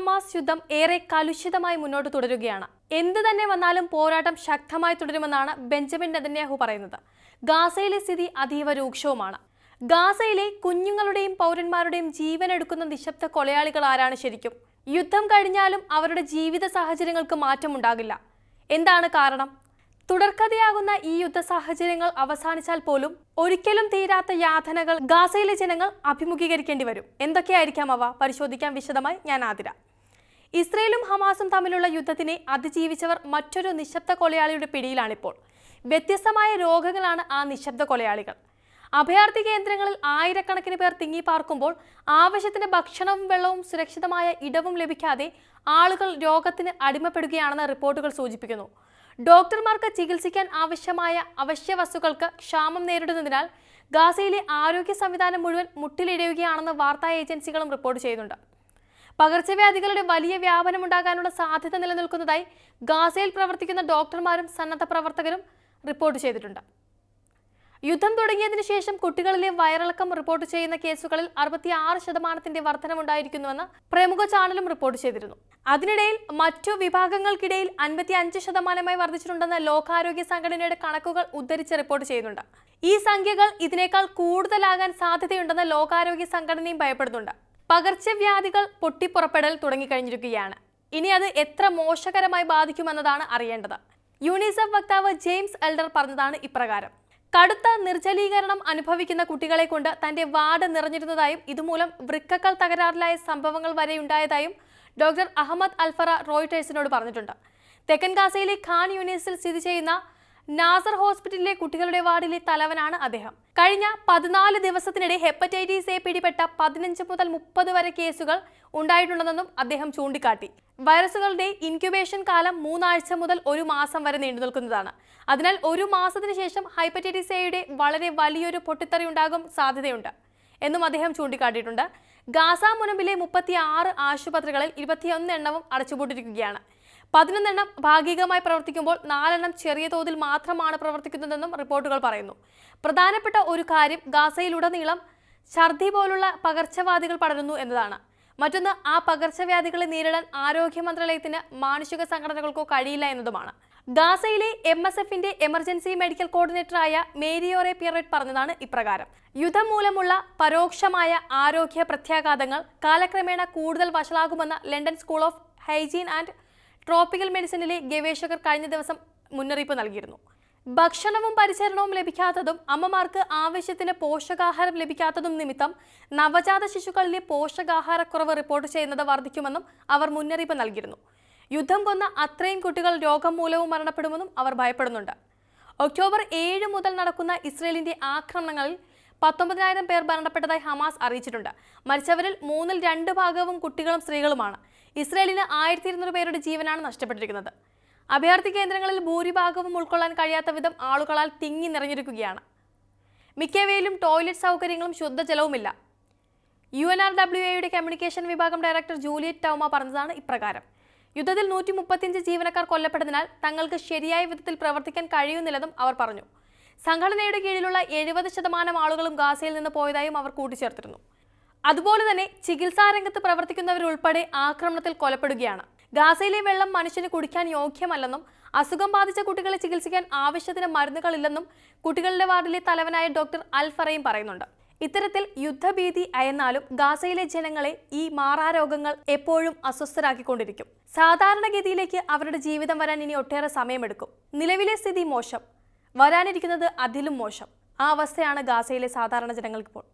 Hamas യുദ്ധം ഏറെ കലുഷിതമായി മുന്നോട്ട് തുടരുകയാണ്. എന്ത് തന്നെ വന്നാലും പോരാട്ടം ശക്തമായി തുടരുമെന്നാണ് ബെഞ്ചമിൻ നെതന്യാഹു പറയുന്നത്. ഗാസയിലെ സ്ഥിതി അതീവ രൂക്ഷവുമാണ്. ഗാസയിലെ കുഞ്ഞുങ്ങളുടെയും പൗരന്മാരുടെയും ജീവൻ എടുക്കുന്ന നിശബ്ദ കൊലയാളികൾ ആരാണ് ശരിക്കും? യുദ്ധം കഴിഞ്ഞാലും അവരുടെ ജീവിത സാഹചര്യങ്ങൾക്ക് മാറ്റമുണ്ടാകില്ല. എന്താണ് കാരണം? തുടർക്കഥയാകുന്ന ഈ യുദ്ധ സാഹചര്യങ്ങൾ അവസാനിച്ചാൽ പോലും ഒരിക്കലും തീരാത്ത യാതനകൾ ഗാസയിലെ ജനങ്ങൾ അഭിമുഖീകരിക്കേണ്ടി വരും. എന്തൊക്കെയായിരിക്കാം അവ? പരിശോധിക്കാൻ വിശദമായി ഞാൻ ആതിര. ഇസ്രയേലും ഹമാസും തമ്മിലുള്ള യുദ്ധത്തിനെ അതിജീവിച്ചവർ മറ്റൊരു നിശബ്ദ കൊലയാളിയുടെ പിടിയിലാണിപ്പോൾ. വ്യത്യസ്തമായ രോഗങ്ങളാണ് ആ നിശബ്ദ കൊലയാളികൾ. അഭയാർത്ഥി കേന്ദ്രങ്ങളിൽ ആയിരക്കണക്കിന് പേർ തിങ്ങിപ്പാർക്കുമ്പോൾ ആവശ്യത്തിന് ഭക്ഷണവും വെള്ളവും സുരക്ഷിതമായ ഇടവും ലഭിക്കാതെ ആളുകൾ രോഗത്തിന് അടിമപ്പെടുകയാണെന്ന് റിപ്പോർട്ടുകൾ സൂചിപ്പിക്കുന്നു. ഡോക്ടർമാർക്ക് ചികിത്സിക്കാൻ ആവശ്യമായ അവശ്യ വസ്തുക്കൾക്ക് ക്ഷാമം നേരിടുന്നതിനാൽ ഗാസയിലെ ആരോഗ്യ സംവിധാനം മുഴുവൻ മുട്ടിലിടയുകയാണെന്ന് വാർത്താ ഏജൻസികളും റിപ്പോർട്ട് ചെയ്യുന്നുണ്ട്. പകർച്ചവ്യാധികളുടെ വലിയ വ്യാപനം ഉണ്ടാകാനുള്ള സാധ്യത നിലനിൽക്കുന്നതായി ഗാസയിൽ പ്രവർത്തിക്കുന്ന ഡോക്ടർമാരും സന്നദ്ധ പ്രവർത്തകരും റിപ്പോർട്ട് ചെയ്തിട്ടുണ്ട്. യുദ്ധം തുടങ്ങിയതിനു ശേഷം കുട്ടികളിലെ വയറിളക്കം റിപ്പോർട്ട് ചെയ്യുന്ന കേസുകളിൽ അറുപത്തിയാറ് ശതമാനത്തിന്റെ വർധനമുണ്ടായിരിക്കുന്നുവെന്ന് പ്രമുഖ ചാനലും റിപ്പോർട്ട് ചെയ്തിരുന്നു. അതിനിടയിൽ മറ്റു വിഭാഗങ്ങൾക്കിടയിൽ അൻപത്തി അഞ്ച് ശതമാനമായി വർദ്ധിച്ചിട്ടുണ്ടെന്ന് ലോകാരോഗ്യ സംഘടനയുടെ കണക്കുകൾ ഉദ്ധരിച്ച് റിപ്പോർട്ട് ചെയ്യുന്നുണ്ട്. ഈ സംഖ്യകൾ ഇതിനേക്കാൾ കൂടുതലാകാൻ സാധ്യതയുണ്ടെന്ന് ലോകാരോഗ്യ സംഘടനയും ഭയപ്പെടുന്നുണ്ട്. പകർച്ചവ്യാധികൾ പൊട്ടിപ്പുറപ്പെടൽ തുടങ്ങിക്കഴിഞ്ഞിരിക്കുകയാണ്. ഇനി അത് എത്ര മോശകരമായി ബാധിക്കുമെന്നതാണ് അറിയേണ്ടത്. യുണിസെഫ് വക്താവ് ജെയിംസ് എൽഡർ പറഞ്ഞതാണ് ഇപ്രകാരം. കടുത്ത നിർജലീകരണം അനുഭവിക്കുന്ന കുട്ടികളെ കൊണ്ട് തന്റെ വാർഡ് നിറഞ്ഞിരുന്നതായും ഇതുമൂലം വൃക്കകൾ തകരാറിലായ സംഭവങ്ങൾ വരെ ഉണ്ടായതായും ഡോക്ടർ അഹമ്മദ് അൽഫറ റോയിട്ടേഴ്സിനോട് പറഞ്ഞിട്ടുണ്ട്. തെക്കൻ ഗാസയിലെ ഖാൻ യൂണിസിൽ സ്ഥിതി ചെയ്യുന്ന നാസർ ഹോസ്പിറ്റലിലെ കുട്ടികളുടെ വാർഡിലെ തലവനാണ് അദ്ദേഹം. കഴിഞ്ഞ പതിനാല് ദിവസത്തിനിടെ ഹെപ്പറ്റൈറ്റിസ് എ പിടിപെട്ട പതിനഞ്ച് മുതൽ മുപ്പത് വരെ കേസുകൾ ഉണ്ടായിട്ടുണ്ടെന്നും അദ്ദേഹം ചൂണ്ടിക്കാട്ടി. വൈറസുകളുടെ ഇൻക്യുബേഷൻ കാലം മൂന്നാഴ്ച മുതൽ ഒരു മാസം വരെ നീണ്ടു നിൽക്കുന്നതാണ്. അതിനാൽ ഒരു മാസത്തിന് ശേഷം ഹൈപ്പറ്റൈറ്റിസ് എയുടെ വളരെ വലിയൊരു പൊട്ടിത്തെറി ഉണ്ടാകും സാധ്യതയുണ്ട് എന്നും അദ്ദേഹം ചൂണ്ടിക്കാട്ടിയിട്ടുണ്ട്. ഗാസ മുനമ്പിലെ മുപ്പത്തി ആറ് ആശുപത്രികളിൽ ഇരുപത്തിയൊന്ന് എണ്ണവും അടച്ചുപൂട്ടിയിരിക്കുകയാണ് പതിനൊന്നെണ്ണം ഭാഗികമായി പ്രവർത്തിക്കുമ്പോൾ നാലെണ്ണം ചെറിയ തോതിൽ മാത്രമാണ് പ്രവർത്തിക്കുന്നതെന്നും റിപ്പോർട്ടുകൾ പറയുന്നു. പ്രധാനപ്പെട്ട ഒരു കാര്യം ഗാസയിലുടനീളം ഛർദി പോലുള്ള പകർച്ചവ്യാധികൾ പടരുന്നു എന്നതാണ്. മറ്റൊന്ന് ആ പകർച്ചവ്യാധികളെ നേരിടാൻ ആരോഗ്യ മന്ത്രാലയത്തിന് മാനുഷിക സംഘടനകൾക്കോ കഴിയില്ല എന്നതുമാണ്. ഗാസയിലെ എം എസ് എഫിന്റെ എമർജൻസി മെഡിക്കൽ കോർഡിനേറ്ററായ മേരിയോറെ പിയററ്റ് പറഞ്ഞതാണ് ഇപ്രകാരം. യുദ്ധം മൂലമുള്ള പരോക്ഷമായ ആരോഗ്യ പ്രത്യാഘാതങ്ങൾ കാലക്രമേണ കൂടുതൽ വഷളാകുമെന്ന് London school of hygiene and tropical മെഡിസിനിലെ ഗവേഷകർ കഴിഞ്ഞ ദിവസം മുന്നറിയിപ്പ് നൽകിയിരുന്നു. ഭക്ഷണവും പരിചരണവും ലഭിക്കാത്തതും അമ്മമാർക്ക് ആവശ്യത്തിന് പോഷകാഹാരം ലഭിക്കാത്തതും നിമിത്തം നവജാത ശിശുക്കളിലെ പോഷകാഹാരക്കുറവ് റിപ്പോർട്ട് ചെയ്യുന്നത് വർദ്ധിക്കുമെന്നും അവർ മുന്നറിയിപ്പ് നൽകിയിരുന്നു. യുദ്ധം കൊന്ന അത്രയും കുട്ടികൾ രോഗം മൂലവും മരണപ്പെടുമെന്നും അവർ ഭയപ്പെടുന്നുണ്ട്. ഒക്ടോബർ ഏഴ് മുതൽ നടക്കുന്ന ഇസ്രയേലിന്റെ ആക്രമണങ്ങളിൽ പത്തൊമ്പതിനായിരം പേർ മരണപ്പെട്ടതായി ഹമാസ് അറിയിച്ചിട്ടുണ്ട്. മരിച്ചവരിൽ മൂന്നിൽ രണ്ട് ഭാഗവും കുട്ടികളും സ്ത്രീകളുമാണ്. ഇസ്രയേലിന് ആയിരത്തി ഇരുന്നൂറ് പേരുടെ ജീവനാണ് നഷ്ടപ്പെട്ടിരിക്കുന്നത്. അഭയാർത്ഥി കേന്ദ്രങ്ങളിൽ ഭൂരിഭാഗവും ഉൾക്കൊള്ളാൻ കഴിയാത്ത വിധം ആളുകളാൽ തിങ്ങി നിറഞ്ഞിരിക്കുകയാണ്. മിക്കവയിലും ടോയ്ലറ്റ് സൗകര്യങ്ങളും ശുദ്ധജലവുമില്ല. യു എൻ ആർ ഡബ്ല്യു എയുടെ കമ്മ്യൂണിക്കേഷൻ വിഭാഗം ഡയറക്ടർ ജൂലിയറ്റ് ടൗമ പറഞ്ഞതാണ് ഇപ്രകാരം. യുദ്ധത്തിൽ നൂറ്റി മുപ്പത്തിയഞ്ച് ജീവനക്കാർ കൊല്ലപ്പെട്ടതിനാൽ തങ്ങൾക്ക് ശരിയായ വിധത്തിൽ പ്രവർത്തിക്കാൻ കഴിയുന്നില്ലെന്നും അവർ പറഞ്ഞു. സംഘടനയുടെ കീഴിലുള്ള എഴുപത് ശതമാനം ആളുകളും ഗാസയിൽ നിന്ന് പോയതായും അവർ കൂട്ടിച്ചേർത്തിരുന്നു. അതുപോലെ തന്നെ ചികിത്സാ രംഗത്ത് പ്രവർത്തിക്കുന്നവരുൾപ്പെടെ ആക്രമണത്തിൽ കൊലപ്പെടുകയാണ്. ഗാസയിലെ വെള്ളം മനുഷ്യന് കുടിക്കാൻ യോഗ്യമല്ലെന്നും അസുഖം ബാധിച്ച കുട്ടികളെ ചികിത്സിക്കാൻ ആവശ്യത്തിന് മരുന്നുകളില്ലെന്നും കുട്ടികളുടെ വാർഡിലെ തലവനായ ഡോക്ടർ അൽഫറയും പറയുന്നുണ്ട്. ഇത്തരത്തിൽ യുദ്ധഭീതി അയന്നാലും ഗാസയിലെ ജനങ്ങളെ ഈ മാറാരോഗങ്ങൾ എപ്പോഴും അസ്വസ്ഥരാക്കിക്കൊണ്ടിരിക്കും. സാധാരണഗതിയിലേക്ക് അവരുടെ ജീവിതം വരാൻ ഇനി ഒട്ടേറെ സമയമെടുക്കും. നിലവിലെ സ്ഥിതി മോശം. വരാനിരിക്കുന്നത് അതിലും മോശം. ആ അവസ്ഥയാണ് ഗാസയിലെ സാധാരണ ജനങ്ങൾക്കിപ്പോൾ.